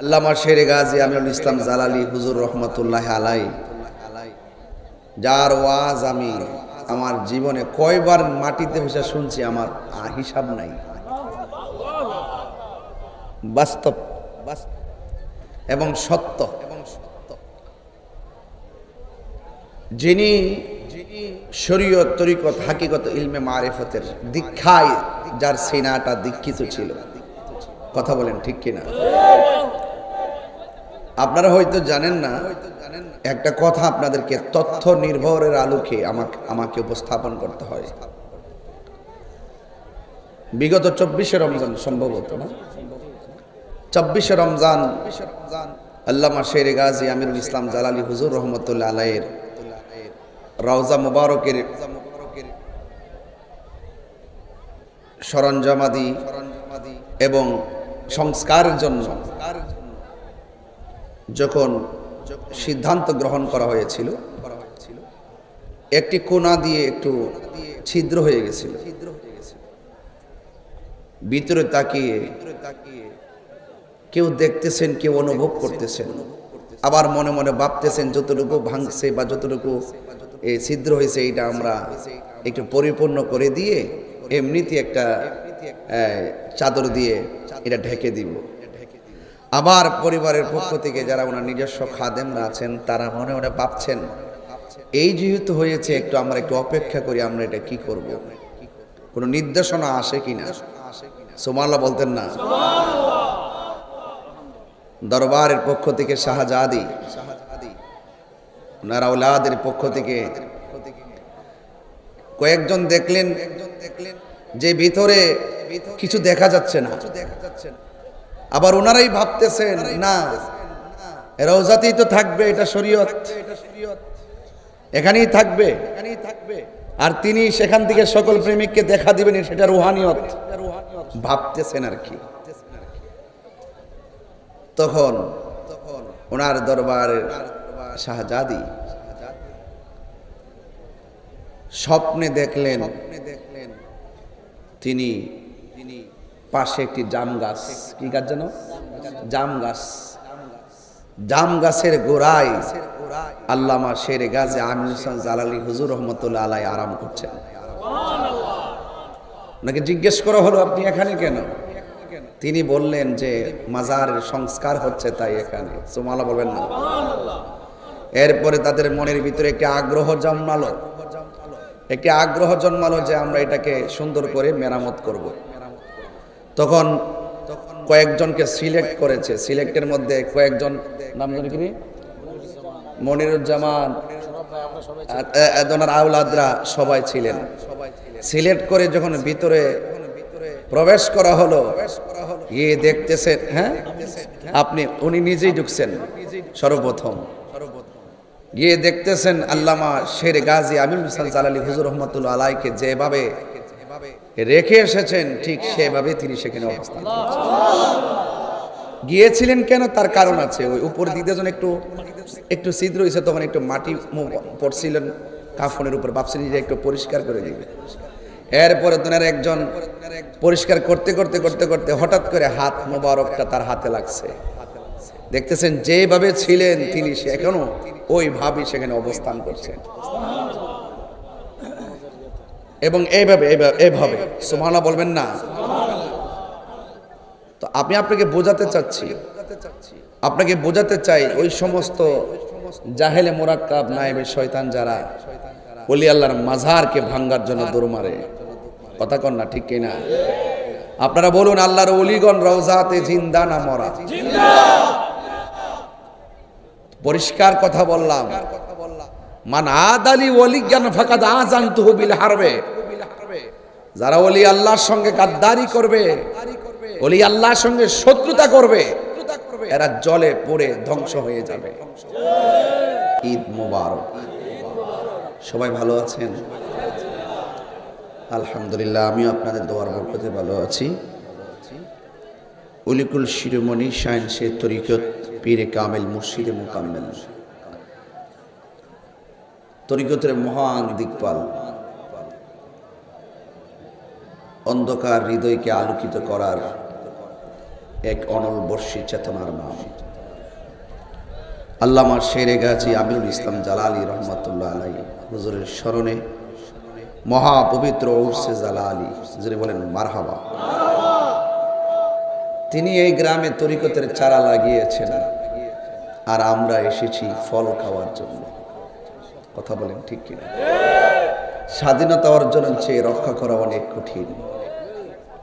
আল্লামা শেরে গাজী আমিরুল ইসলাম জালালি হুজুর রহমতুল্লাহ আলাই। যার ওয়াজ আমি আমার জীবনে কয়বার মাটিতে বসে শুনছি, আমার হিসাব নাই। বাস্তব। এবং সত্য। যিনি শরীয়ত, তরিকত, হাকিকত, ইলমে মারিফতের দীক্ষায় যার সিনাটা দীক্ষিত ছিল। কথা বলেন ঠিক কিনা? আপনারা হয়তো জানেন না, একটা কথা আপনাদেরকে তথ্য নির্ভরের আলোকে আমাকে আমাকে উপস্থাপন করতে হয়। বিগত চব্বিশে রমজান সম্ভবত না? চব্বিশে রমজান আল্লামা শের গাজী আমিরুল ইসলাম জালালি হুজুর রহমতুল্লাহ আলাইয়ের রওজা মুবারকের সরঞ্জামাদি এবং সংস্কারের জন্য যখন সিদ্ধান্ত গ্রহণ করা হয়েছিল, একটি কোনা দিয়ে একটু ছিদ্র হয়ে গেছিল। ভিতরে তাকিয়ে কেউ দেখতেছেন, কেউ অনুভব করতেছেন। আবার মনে মনে ভাবতেছেন, যতটুকু ভাঙছে বা যতটুকু এই ছিদ্র হয়েছে, এটা আমরা একটু পরিপূর্ণ করে দিয়ে এমনিতে একটা চাদর দিয়ে এটা ঢেকে দিব। আবার পরিবারের পক্ষ থেকে যারা ওনার নিজস্ব খাদেমরা আছেন, তারা মনে মনে ভাবছেন, এই যেহেতু হয়েছে, একটু আমরা একটু অপেক্ষা করি আমরা এটা কি করব। কোনো নির্দেশনা আসে কিনা সোমাল্লা বলতেন না। দরবারের পক্ষ থেকে শাহজাদি, ওনার আউলাদের পক্ষ থেকে কয়েকজন দেখলেন যে ভিতরে কিছু দেখা যাচ্ছে না। আবার ওনারাই ভাবতেছেন, না, রওজাতেই তো থাকবে এটা শরীয়ত। এখানেই থাকবে। এখানেই থাকবে আর তিনি সেখান থেকে সকল প্রেমিককে দেখা দিবেন, সেটা রুহানিয়ত। ভাবতেছেন আর কি। তখন ওনার দরবারের শাহজাদি স্বপ্নে দেখলেন তিনি পাশে একটি জাম গাছ। কি গাছ যেন জাম গাছ। জাম গাছের গোড়ায় আল্লামা শেরে গাছে আমির হোসেন জালালি হুজুর রহমতুল্লাহ আলাই আরাম করছেন। ওনাকে জিজ্ঞেস করা হলো, আপনি এখানে কেন? তিনি বললেন যে, মাজারের সংস্কার হচ্ছে তাই এখানে। সোমালা বলবেন না। এরপরে তাদের মনের ভিতরে একটি আগ্রহ জন্মালো। একটি আগ্রহ জন্মালো যে আমরা এটাকে সুন্দর করে মেরামত করব। তখন কয়েকজনকে সিলেক্ট করেছে। সিলেক্টের মধ্যে কয়েকজন নাম জানি কি? মনিরুজ্জামান আউলাদরা সবাই ছিলেন। সিলেক্ট করে যখন ভিতরে প্রবেশ করা হলো ইয়ে দেখতেছেন হ্যাঁ? আপনি, উনি নিজেই ঢুকছেন, সর্বপ্রথম। গিয়ে দেখতেছেন আল্লামা শের গাজী আমির হোসেন জালালি হুজুর রহমতুল্লাহ আলাইকে যেভাবে রেখে এসেছেন, ঠিক সেভাবে তিনি সেখানে অবস্থান গিয়েছিলেন কেন? তার কারণ আছে। ওই উপর দিকে যখন একটু একটু ছিদ্র হয়েছে, তখন একটু মাটি পড়ছিলেন, কাফনের উপর ভাবছিলেন যে একটু পরিষ্কার করে দিবে। এরপরে তোনার একজন পরিষ্কার করতে করতে করতে করতে হঠাৎ করে হাত মোবারকটা তার হাতে লাগছে। দেখতেছেন, যেভাবে ছিলেন তিনি, সে এখনও ওইভাবেই সেখানে অবস্থান করছেন। এবং এইভাবে এইভাবে সুমানা বলবেন না? তো আমি আপনাকে বোঝাতে চাচ্ছি। আপনাকে বোঝাতে চাই ওই সমস্ত জাহেলে মোরাক্কাব নায়েবের শয়তান যারা অলি আল্লাহর মাঝারকে ভাঙ্গার জন্য দৌড় মারে। কথা কন না, ঠিক কিনা? আপনারা বলুন, আল্লাহর অলিগণ রওজাতে জিন্দা না মরা? পরিষ্কার কথা বললাম। মান আদালি ওলি জ্ঞান ফাকাদ আজান্তু বিল হারবে। যারা অলি আল্লাহর সঙ্গে গাদ্দারি করবে, ওলি আল্লাহর সঙ্গে শত্রুতা করবে, এরা জলে পড়ে ধ্বংস হয়ে যাবে। ঈদ মুবারক। সবাই ভালো আছেন? আলহামদুলিল্লাহ, আমিও আপনাদের দোয়ার বরকতে ভালো আছি। উলিকুল শিরোমণি সায়েন্সে তরিকত পীরে কামেল মুর্শিদে মোকাম্মেল। তরিকতের মহান দিকপাল। অন্ধকার হৃদয়কে আলোকিত করার এক অনল বর্ষী চেতনার নাম। আল্লামা শেরে গাজী আমিরুল ইসলাম জালালি রহমতুল্লাহ আলাই হুজুরের স্মরণে মহাপবিত্র উর্সে জালালি, যিনি বলেন, মারহাবা। তিনি এই গ্রামে তরিকতের চারা লাগিয়েছেন আর আমরা এসেছি ফল খাওয়ার জন্য। কথা বলেন ঠিক কিনা? স্বাধীনতা অর্জনের চেয়ে রক্ষা করা অনেক কঠিন।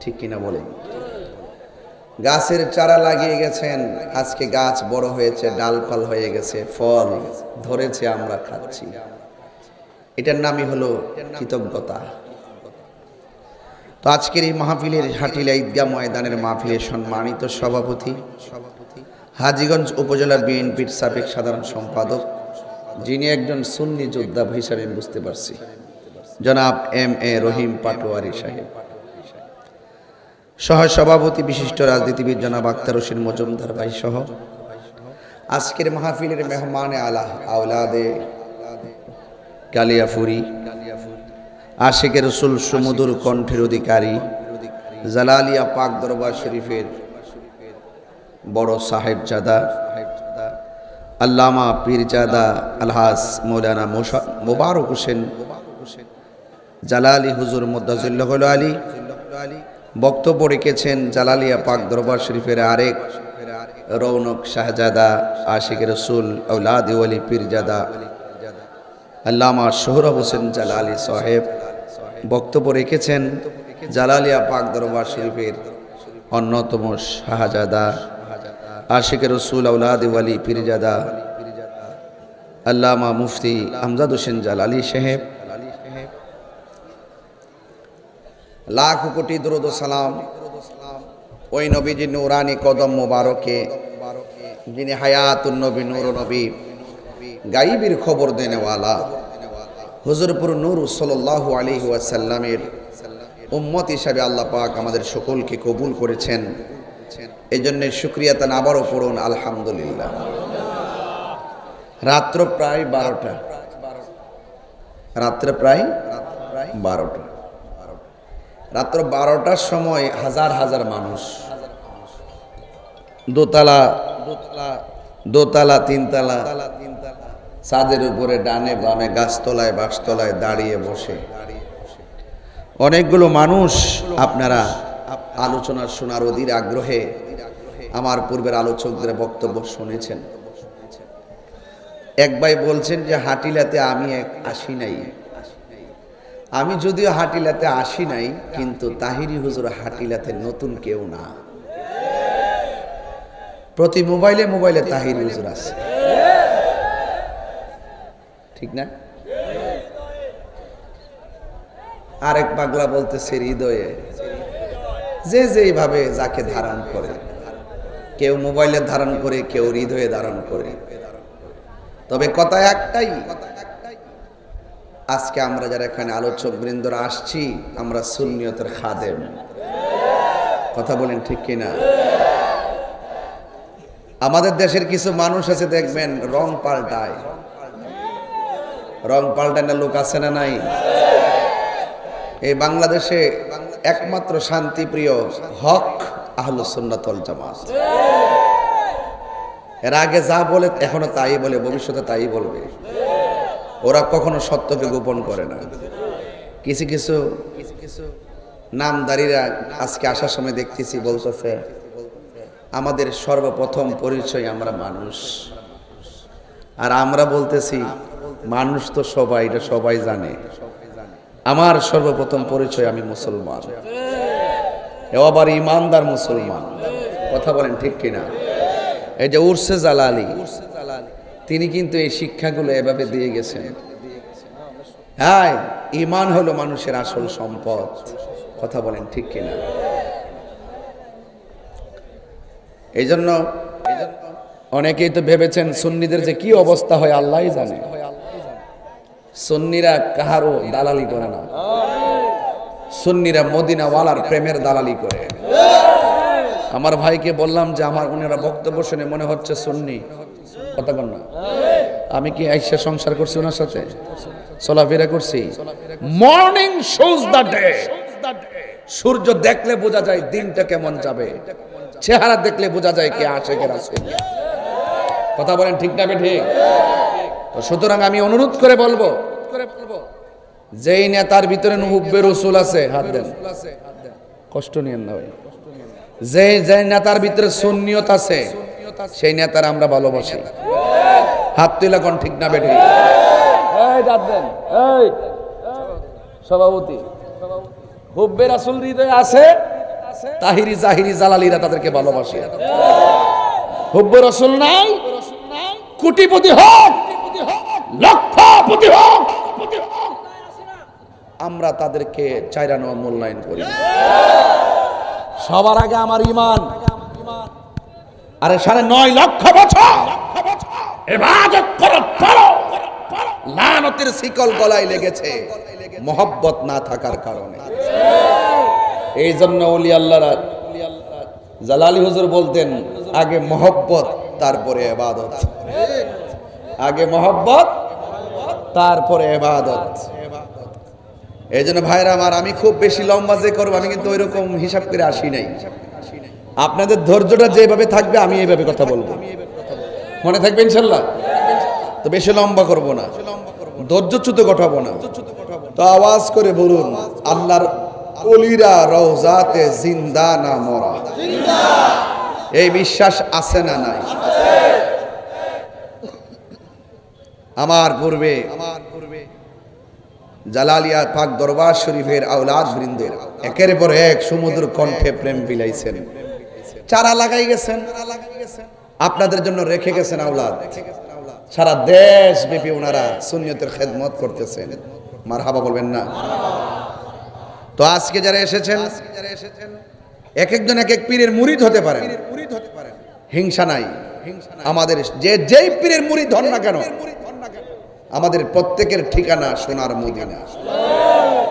ঠিক কিনা বলেন গাছের চারা লাগিয়ে গেছেন, আজকে গাছ বড় হয়েছে, ডালপাল হয়ে গেছে, ফল ধরেছে, আমরা খাচ্ছি। এটার নামই হলো কৃতজ্ঞতা। তো আজকের এই মাহফিলের হাটিলা ঈদগাহ ময়দানের মাহফিলের সম্মানিত সভাপতি, হাজিগঞ্জ উপজেলা বিএনপির সাবেক সাধারণ সম্পাদক, যিনি একজন সুন্নি যোদ্ধা হিসাবে বুঝতে পারছি। জনাব এম এ রহিম পাটোয়ারি সাহেব। সহ সভাপতি বিশিষ্ট রাজনীতিবিদ জনাব আক্তার হোসেন মজুমদার ভাই সহ আজকের মাহফিলের মেহমানে আলাহ আওলাদে কালিয়াফুরি আশেকের রসুল সুমধুর কণ্ঠের অধিকারী জালালিয়া পাক দরবার শরীফের বড় সাহেবজাদা, আল্লামা পীরজাদা আলহাস মৌলানা মোবারক হোসেন, জালালি হুজুর মুদাজুল্লাহ আলী বক্তব্য রেখেছেন জালালিয়া পাক দরবার শরীফের আরেক রৌনক শাহজাদা, আশিক রসুল আউলাদ ওয়ালি পীরজাদা, আল্লামা সোহরব হোসেন জালালি সাহেব বক্তব্য রেখেছেন জালালিয়া পাক দরবার শরীফের অন্যতম শাহজাদা, আশিক রসুল আউলাদ ওয়ালি পীরজাদা, আল্লামা মুফতি আমজাদ হোসেন জালালি সাহেব লাখ কোটি দরুদ সালাম। ওই নবীজি নুরানি কদম মোবারকে, যিনি হায়াতুন নবী নূর নবী, গাইবির খবর দেনেওয়ালা। হুজুরপুর নূর সাল্লাল্লাহু আলাইহি ওয়াসাল্লামের উম্মত হিসাবে আল্লাহ পাক আমাদের সকলকে কবুল করেছেন। এই জন্য শুক্রিয়া তান আবারও পড়ুন, আলহামদুলিল্লাহ। রাত্র প্রায় বারোটা। রাত্রে প্রায় বারোটা। রাত্র বারোটার সময় হাজার হাজার মানুষ। দোতলা দোতলা, তিনতলা, ছাদের উপরে ডানে বামে গাছতলায়, বাসতলায় দাঁড়িয়ে বসে। অনেকগুলো মানুষ আপনারা আলোচনা শোনার অধীর আগ্রহে আমার পূর্বের আলোচকদের বক্তব্য শুনেছেন। এক ভাই বলছেন যে, হাটিলাতে আমি এক আসি নাই। আমি যদিও হাটিলাতে আসি নাই, কিন্তু তাহিরি হুজুর হাটিলাতে নতুন কেউ না। প্রতি মোবাইলে মোবাইলে তাহিরি হুজুর আছে। ঠিক না? আরেক পাগলা বলতেছে, হৃদয়ে। যে যেইভাবে যাকে ধারণ করে। কেউ মোবাইলে ধারণ করে, কেউ হৃদয়ে ধারণ করে। তবে কথা একটাই আজকে আমরা যারা এখানে আলোচক বৃন্দরা আসছি, আমরা সুন্নিয়তের খাদেম। কথা বলেন ঠিক কিনা? আমাদের দেশের কিছু মানুষ আছে, দেখবেন, রং পাল্টায়। রং পাল্টানোর লোক আছে না নাই? এই বাংলাদেশে একমাত্র শান্তিপ্রিয় হক আহলু সুন্নাতল জামাত। এর আগে যা বলে, এখনও তাই বলে, ভবিষ্যতে তাই বলবে। ওরা কখনো সত্যকে গোপন করে না। কিছু কিছু নামদারিরা আজকে আসার সময় দেখতেছি বলতেছে, আমাদের সর্বপ্রথম পরিচয় আমরা মানুষ। আর আমরা বলতেছি, মানুষ তো সবাই, এটা সবাই জানে। আমার সর্বপ্রথম পরিচয় আমি মুসলমান। এ আবার ইমানদার মুসলমান। কথা বলেন ঠিক কিনা? এই যে উর্সে জালালি। তিনি কিন্তু এই শিক্ষাগুলো এভাবে দিয়ে গেছেন। হ্যাঁ ইমান হলো মানুষের আসল সম্পদ। কথা বলেন ঠিক কিনা? এই জন্য অনেকেই তো ভেবেছেন সুন্নিদের যে কি অবস্থা হয় আল্লাহ জানে। সুন্নিরা কাহারও দালালি করে না। সুন্নিরা মদিনাওয়ালার প্রেমের দালালি করে। আমার ভাইকে বললাম যে আমার উনারা বক্তব্য শুনে মনে হচ্ছে সুন্নি। কথা না। আমি কি আইসা সংসার করছি ওনার সাথে? চলাফেরা করছি। মর্নিং শোজ ডে সূর্য দেখলে বোঝা যায় দিনটা কেমন যাবে। চেহারা দেখলে বোঝা যায় কে আসে কে রাসূল কথা বলেন ঠিক না ঠিক তো সুতরাং আমি অনুরোধ করে বলব, যেই নেতার ভিতরে হুব্বে রসুল আছে, হাত দেন। কষ্ট নিয়েন না ভাই। যে যে নেতার ভিতরে সুন্নিয়ত আছে সেই নেতার আমরা ভালোবাসি হাত তুলে কোন ঠিক না বেঠি? সভাপতি হুব্বে রাসুল হৃদয়ে আছে? তাহিরি জাহিরি জালালিরা তাদেরকে ভালোবাসে। হুব্বে রসুল নাই? কোটিপতি হোক লক্ষপতি হোক আমরা তাদেরকে চাইরানো মূল্যায়ন করি। সবার আগে আমার ইমান আরে সাড়ে নয় লক্ষ বছর। লানতের শিকল গলায় লেগেছে। মোহব্বত না থাকার কারণে। এই জন্য অলি আল্লাহরা জালালি হুজুর বলতেন, আগে মোহব্বত, তারপরে এবাদত। আগে মোহব্বত, তারপরে এবাদত। এই জন্য ভাইরা আমার, আমি খুব বেশি লম্বা যে করব, আমি কিন্তু ওই রকম হিসাব করে আসি নাই। আপনাদের ধৈর্যটা যেভাবে থাকবে, আমি এইভাবে কথা বলব। মনে থাকবে ইনশাল্লাহ? তো বেশি লম্বা করব না। ধৈর্যচ্যুত ঘটাবো না। তো আওয়াজ করে বলুন, আল্লাহর অলিরা রওজাতে জিন্দা না মরা? এই বিশ্বাস আছে না নাই? আমার পূর্বে আমার পূর্বে জালালিয়া পাক দরবার শরীফের আওলাদ বৃন্দের একের পর এক সমুদ্র কণ্ঠে প্রেম বিলাইছেন। চারা লাগাই গেছেন। আপনাদের জন্য রেখে গেছেন আওলাদ। সারা দেশ ব্যাপী ওনারা সুনিয়তের খেদমত করতেছেন। মার হাবা বলবেন না। তো আজকে যারা এসেছেন, এক একজন এক এক পীরের মুড়িদ হতে পারে হিংসা নাই। আমাদের যে যেই পীরের মুরিদ হন না কেন, আমাদের প্রত্যেকের ঠিকানা সোনার মদিনা।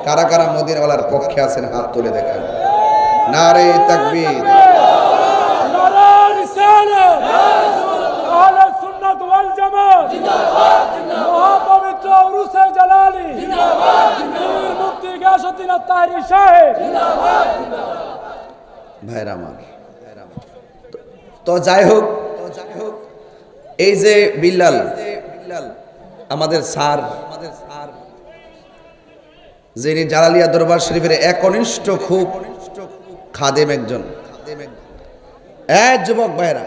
কারা কারা মদিনাওয়ালার পক্ষে আছেন হাত তুলে দেখান। নারে তাকবীর। তো যাই হোক, এই যে বিল্লাল আমাদের আমাদের স্যার, যিনি জালালিয়া দরবার শরীফের একনিষ্ঠ খুব খাদেম একজন। যুবক ভাইরা,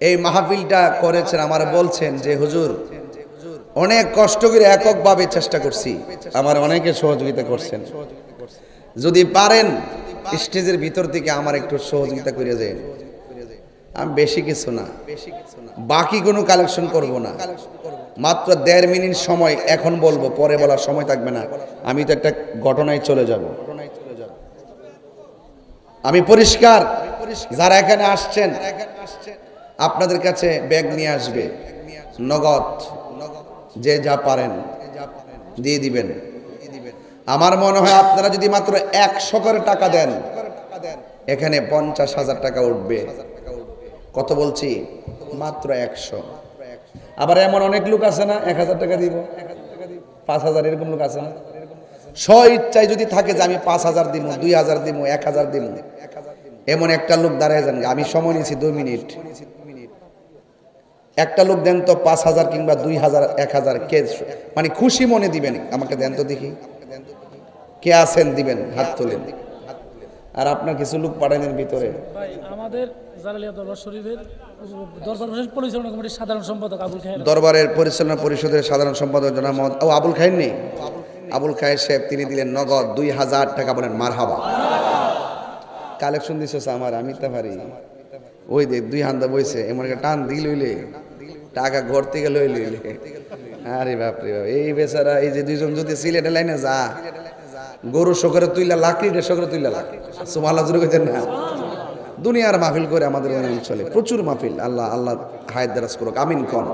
এই মাহফিলটা করেছেন, আমার বলছেন যে, হুজুর, অনেক কষ্ট করে এককভাবে চেষ্টা করছি, আমার অনেকে সহযোগিতা করছেন। যদি পারেন, স্টেজের ভিতর থেকে আমার একটু সহযোগিতা করে যায় আমি বেশি কিছু না, বাকি কোনো কালেকশন করব না। মাত্র দেড় মিনিট সময় এখন বলব, পরে বলার সময় থাকবে না। আমি তো একটা ঘটনায় চলে যাব। আমি পরিষ্কার যারা এখানে আসছেন, আপনাদের কাছে ব্যাগ নিয়ে আসবে। নগদ। যে যা পারেন, দিয়ে দিবেন। আমার মনে হয় আপনারা যদি মাত্র একশো করে টাকা দেন, এখানে পঞ্চাশ হাজার টাকা উঠবে। কত বলছি? মাত্র একশো। আবার এমন অনেক লোক আছে না, এক হাজার টাকা দিব। পাঁচ হাজার এরকম লোক আছে না? স্ব ইচ্ছায় যদি থাকে যে আমি পাঁচ হাজার দিব দুই হাজার দিব এক হাজার দিব এমন একটা লোক দাঁড়ায় যান আমি সময় নিয়েছি দুই মিনিট। একটা লোক দেন তো পাঁচ হাজার কিংবা দুই হাজার এক হাজার কে মানে খুশি মনে দিবেন। আমাকে দেন তো দেখি। কে আছেন দিবেন হাত তোলেন। আর আপনার কিছু লোক পাঠানের ভিতরে। আমাদের দরবারের পরিচালনা পরিষদের সাধারণ সম্পাদক জনাব ও আবুল খায়ের নেই? আবুল খায়ের সাহেব তিনি দিলেন নগদ দুই হাজার টাকা বলেন মারহাবা। কালেকশন দিছে আমার, আমি তা পারি। ওই দেখ দুই হান্দা বইছে, এমন একটা টান দিল হইলে, টাকা ঘর থেকে লই লইলে আরে বাপরে বাপ, এই বেচারা, এই যে দুইজন যদি সিলেটে লাইনে যা গরু শকরে তুইলা লাকড়িটা শকরে তুইলা লাক সুমাল্লা জুড়ে কইতেন না। দুনিয়ার মাহফিল করে আমাদের অঞ্চলে প্রচুর মাহফিল, আল্লাহ আল্লাহ হায়াত দারাজ করুক, আমিন কন।